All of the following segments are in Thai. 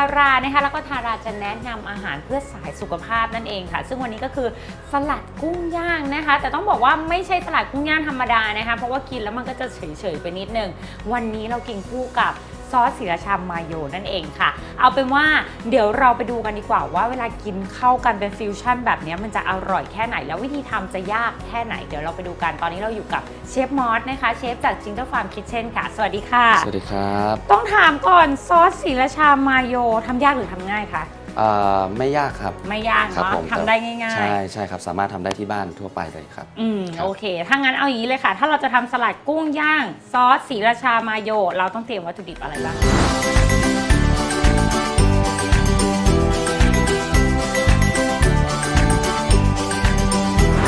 ทารานะคะแล้วก็ทาราจะแนะนำอาหารเพื่อสายสุขภาพนั่นเองค่ะ ซึ่งวันนี้ก็คือสลัดกุ้งย่างนะคะ แต่ต้องบอกว่าไม่ใช่สลัดกุ้งย่างธรรมดานะคะ เพราะว่ากินแล้วมันก็จะเฉยๆไปนิดนึง วันนี้เรากินคู่กับ ซอสศิราชามายโยนั่นเองค่ะ เอาเป็นว่าเดี๋ยวเราไปดูกันดีกว่าว่าเวลากินเข้ากันเป็นฟิวชั่นแบบนี้มันจะอร่อยแค่ไหน แล้ววิธีทำจะยากแค่ไหน เดี๋ยวเราไปดูกันตอนนี้เราอยู่กับเชฟมอสนะคะเชฟจากจิงเกิลฟาร์มคิทเช่นค่ะ สวัสดีค่ะ สวัสดีครับ ต้องถามก่อนซอสศิราชามายโยทำยากหรือทำง่ายคะ เอ่อไม่ยากครับ ไม่ยากครับเนาะผมทำได้ง่าย ใช่ใช่ครับ สามารถทำได้ที่บ้านทั่วไปเลยครับ ๆ อืมครับ โอเค ถ้างั้นเอาอย่างนี้เลยค่ะ ถ้าเราจะทำสลัดกุ้งย่าง ซอสศรีราชามาโย เราต้องเตรียมวัตถุดิบอะไรบ้าง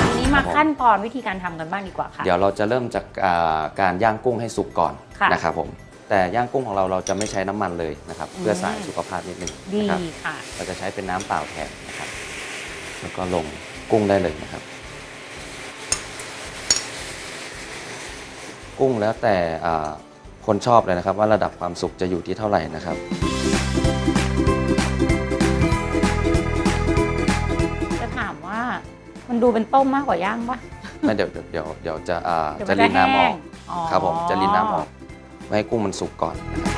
ทีนี้มาขั้นตอนวิธีการทำกันบ้างดีกว่าค่ะ เดี๋ยวเราจะเริ่มจากอ่าการย่างกุ้งให้สุกก่อนค่ะ นะครับผม แต่ย่างกุ้งของเราเราจะไม่ใช้น้ำมันเลยนะครับอืมเพื่อสายสุขภาพนิดนึงดีนะครับ ค่ะ เราจะใช้เป็นน้ำเปล่าแทนนะครับ แล้วก็ลงกุ้งได้เลยนะครับ กุ้งแล้วแต่อ่าคนชอบเลยนะครับ ว่าระดับความสุกจะอยู่ที่เท่าไหร่นะครับ จะถามว่ามันดูเป็นต้มมากกว่าย่างปะไม่เดี๋ยวเดี๋ยวเดี๋ยวเดี๋ยวจะอ่าเดี๋ยวจะมันรินน้ำออกแห้งอ๋อครับผมจะรินน้ำออกไม่ ให้กุ้งมันสุกก่อนนะครับ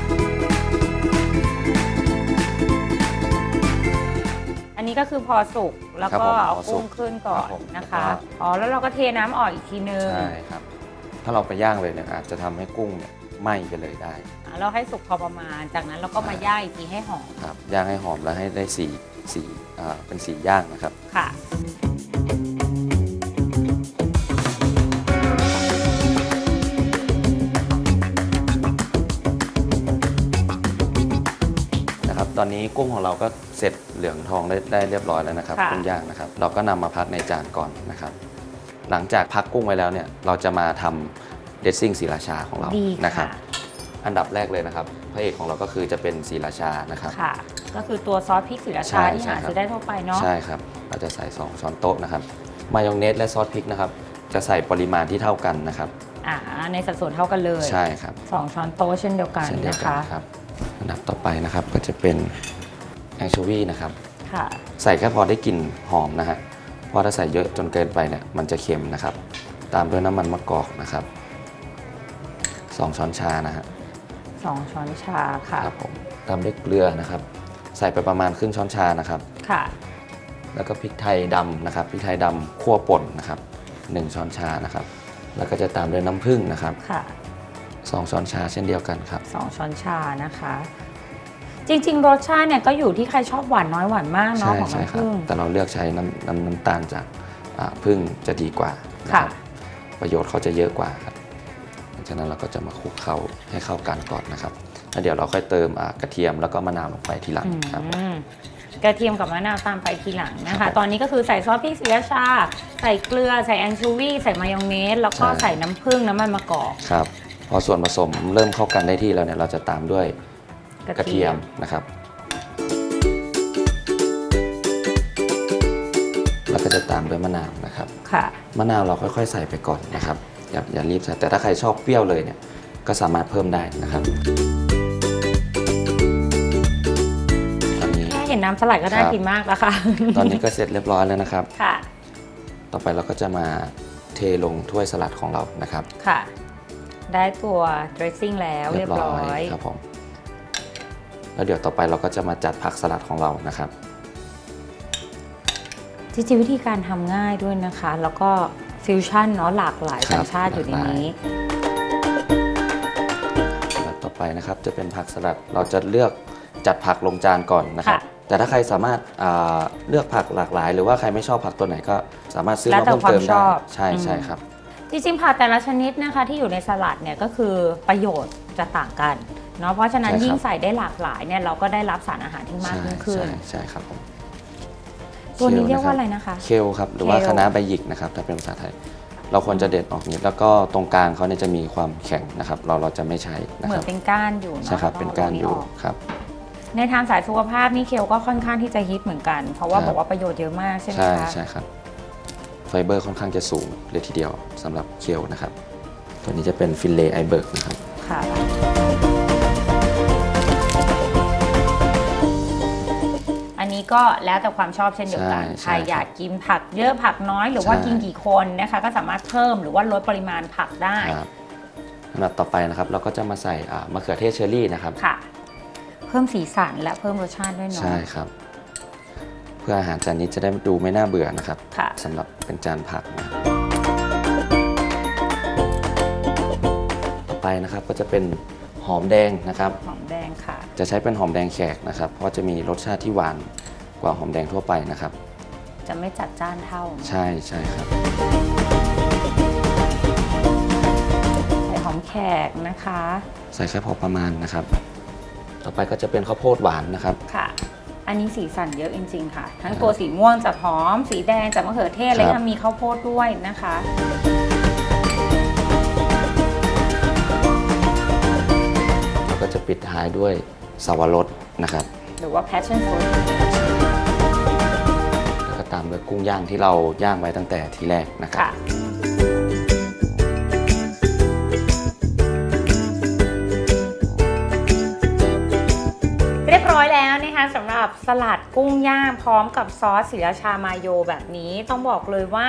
อันนี้ก็คือพอสุกแล้วครับก็ผมเอาพอสุกุ้กงขึ้นก่อนครับผมนะคะ แล้วก็ อ๋อแล้วเราก็เทน้ำออกอีกทีนึงใช่ครับ ถ้าเราไปย่างเลยเนี่ยอาจจะทำให้กุ้งเนี่ยไหม้ไปเลยได้ อะเราให้สุกพอประมาณ จากนั้นเราก็มาย่างอีกทีให้หอมครับย่างให้หอมแล้วให้ได้สีสีอ่าเป็นสีย่างนะครับ ค่ะ นะครับ ตอนนี้กุ้งของเราก็เสร็จเหลืองทองได้ได้เรียบร้อยแล้วนะครับค่ะ กุ้งย่างนะครับ เราก็นำมาพักในจานก่อนนะครับ หลังจากพักกุ้งไว้แล้วเนี่ยเราจะมาทำเดซซิ่งสีราชาของเราดีนะครับค่ะอันดับแรกเลยนะครับพระเอกของเราก็คือจะเป็นสีราชานะครับ ค่ะ ก็คือตัวซอสพริกสีราใช่ชาที่ใช่หาครับ ซื้อได้ทั่วไปเนาะ ใช่ครับเราจะใส่ 2 ช้อนโต๊ะนะครับ มายองเนสและซอสพริกนะครับ จะใส่ปริมาณที่เท่ากันนะครับ อ่า ในสัดส่วนเท่ากันเลยใช่ครับ สองช้อนโต๊ะเช่นเดียวกันเช่นเดียวนะกันคะ ครับ อันดับต่อไปนะครับก็จะเป็นแองโชวีนะครับ ค่ะใส่แค่พอได้กลิ่นหอมนะฮะ เพราะถ้าใส่เยอะจนเกินไปเนี่ยมันจะเค็มนะครับ ตามด้วยน้ำมันมะกอกนะครับสองช้อนชานะฮะสองช้อนชาค่ะครับผมตามด้วยเกลือนะครับ ใส่ไปประมาณครึ่งช้อนชานะครับ ค่ะ แล้วก็พริกไทยดำนะครับพริกไทยดำคั่วป่นนะครับหนึ่งช้อนชานะครับ แล้วก็จะตามด้วยน้ำผึ้งนะครับ ค่ะ สองช้อนชาเช่นเดียวกันครับสองช้อนชานะคะ จริง ๆ รสชาติเนี่ยก็อยู่ที่ใครชอบหวานน้อยหวานมากเนาะใช่ของใช่น้ำครับ ผึ้ง แต่เราเลือกใช้น้ำน้ำน้ำตาลจากอ่าผึ้งจะดีกว่านะค่ะ ครับประโยชน์เขาจะเยอะกว่าครับหลังจากนั้นเราก็จะมาคลุกเข้าให้เข้ากันก่อนนะครับแล้วเดี๋ยวเราค่อยเติมอ่ากระเทียมแล้วก็มะนาวลงไปทีหลังครับ อืมกระเทียมกับมะนาวตามไปทีหลังนะครัคะบผมตอนนี้ก็คือใส่ซอสพริกศรีราชา ใส่เกลือ ใส่แอนชูวีใส่มายองเนส แล้วก็ใช่ ใส่น้ำผึ้งน้ำมันมะกอก ครับ พอส่วนผสมเริ่มเข้ากันได้ที่แล้วเนี่ยเราจะตามด้วยกระเทียมนะครับ แล้วก็จะตามด้วยมะนาวนะครับค่ะมะนาวเราค่อยๆ ใส่ไปก่อนนะครับอย่าอย่ารีบใส่แต่ถ้าใครชอบเปรี้ยวเลยเนี่ยก็สามารถเพิ่มได้นะครับตอนนี้แค่เห็นน้ำสลัดก็น่าครับกินมากแล้วค่ะ ตอนนี้ก็เสร็จเรียบร้อยแล้วนะครับ ค่ะ ต่อไปเราก็จะมาเทลงถ้วยสลัดของเรานะครับ ค่ะ ได้ตัว dressing แล้วเรียบร้อยครับผมแล้วเดี๋ยวต่อไปเราก็จะมาจัดผักสลัดของเรานะครับจริงๆวิธีการทำง่ายด้วยนะคะ แล้วก็ฟิวชั่นเนาะหลากหลายครัสับญชาติอยู่ในหลากหลายนี้สลัดต่อไปนะครับจะเป็นผักสลัดเราจะเลือกจัดผักลงจานก่อนนะครับค่ะแต่ถ้าใครสามารถอ่าเลือกผักหลากหลาย หรือว่าใครไม่ชอบผักตัวไหนก็สามารถซื้อแล้วมาแต่เพิ่มเติมความชได้อบใช่อืมใช่ครับ จริงๆผักแต่ละชนิดนะคะที่อยู่ในสลัดเนี่ยก็คือประโยชน์จะต่างกันเนาะเพราะฉะนั้นใช่ครับ ยิ่งใส่ได้หลากหลายเนี่ยเราก็ได้รับสารอาหารที่มากใช่ยิ่งขึ้นใช่ใช่ครับผมตัวนี้คลเรียกว่าคบอะไรนะคะ เคลครับหรือว่าเคลคะน้าใบหยิกนะครับถ้าเป็นภาษาไทย เราควรจะเด็ดออกนิดแล้วก็ตรงกลางเขาเนี่ยจะมีความแข็งนะครับ เราเราจะไม่ใช้นะเหมืคอรันบเป็นก้านอยู่ใช่ครับะเป็นก้านอยู่เรครับ ในทางสายสุขภาพนี่เคลก็ค่อนข้างที่จะฮิตเหมือนกัน เพราะว่าครับ บอกว่าประโยชน์เยอะมากใช่ไหมใช่คะ ใช่ครับไฟเบอร์ค่อนข้างจะสูงเลยทีเดียวสำหรับเคลนะครับ ตัวนี้จะเป็นฟิลเล่ไอเบิร์กนะครับ ค่ะนี้ก็แล้วแต่ความชอบเช่นเดียวกันใช่ใครใช่อยากกินผักเยอะผักน้อยหรือว่าใช่ กินกี่คนนะคะ ก็สามารถเพิ่มหรือว่าลดปริมาณผักได้ครับลำดับต่อไปนะครับ เราก็จะมาใส่อ่ามะเขือเทศเชอรี่นะครับ ค่ะ เพิ่มสีสันและเพิ่มรสชาติด้วยเนาะใช่ครับเพื่ออาหารจานนี้จะได้ดูไม่น่าเบื่อนะครับค่ะ สำหรับเป็นจานผักนะต่อไปนะครับก็จะเป็นหอมแดงนะครับ หอมแดงค่ะ จะใช้เป็นหอมแดงแขกนะครับ เพราะจะมีรสชาติที่หวานกว่าหอมแดงทั่วไปนะครับ จะไม่จัดจ้านเท่าใช่ใช่ครับ ใส่หอมแขกนะคะ ใส่แค่พอประมาณนะครับ ต่อไปก็จะเป็นข้าวโพดหวานนะครับ ค่ะ อันนี้สีสันเยอะจริง ๆ ค่ะ ทั้งตัวสีม่วงจากหอม สีแดงจากมะเขือเทศและครับยังมีข้าวโพดด้วยนะคะแล้วก็จะปิดท้ายด้วยสวรสนะครับ หรือว่า passion fruit แล้วก็ตามด้วยกุ้งย่างที่เราย่างไว้ตั้งแต่ทีแรกนะครับ ค่ะ สำหรับสลัดกุ้งย่างพร้อมกับซอสศรีราชามาโยแบบนี้ ต้องบอกเลยว่า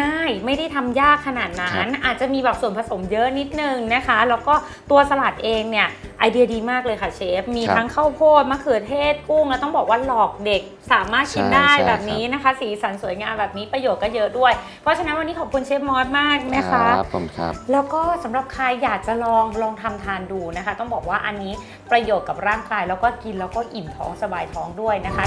ง่ายไม่ได้ทำยากขนาดนั้น อาจจะมีแบบส่วนผสมเยอะนิดนึงนะคะ แล้วก็ตัวสลัดเองเนี่ยไอเดียดีมากเลยค่ะเชฟ มีครับทั้งข้าวโพดมะเขือเทศกุ้ง แล้วต้องบอกว่าหลอกเด็กสามารถกินใช่ได้ใช่แบบนี้นะคะ สีสันสวยงามแบบนี้ประโยชน์ก็เยอะด้วย เพราะฉะนั้นวันนี้ขอบคุณเชฟมอสมากนะคะครับผมครับ แล้วก็สำหรับใครอยากจะลองลองทำทานดูนะคะ ต้องบอกว่าอันนี้ประโยชน์กับร่างกาย แล้วก็กินแล้วก็อิ่มท้องสบายท้องด้วยนะคะ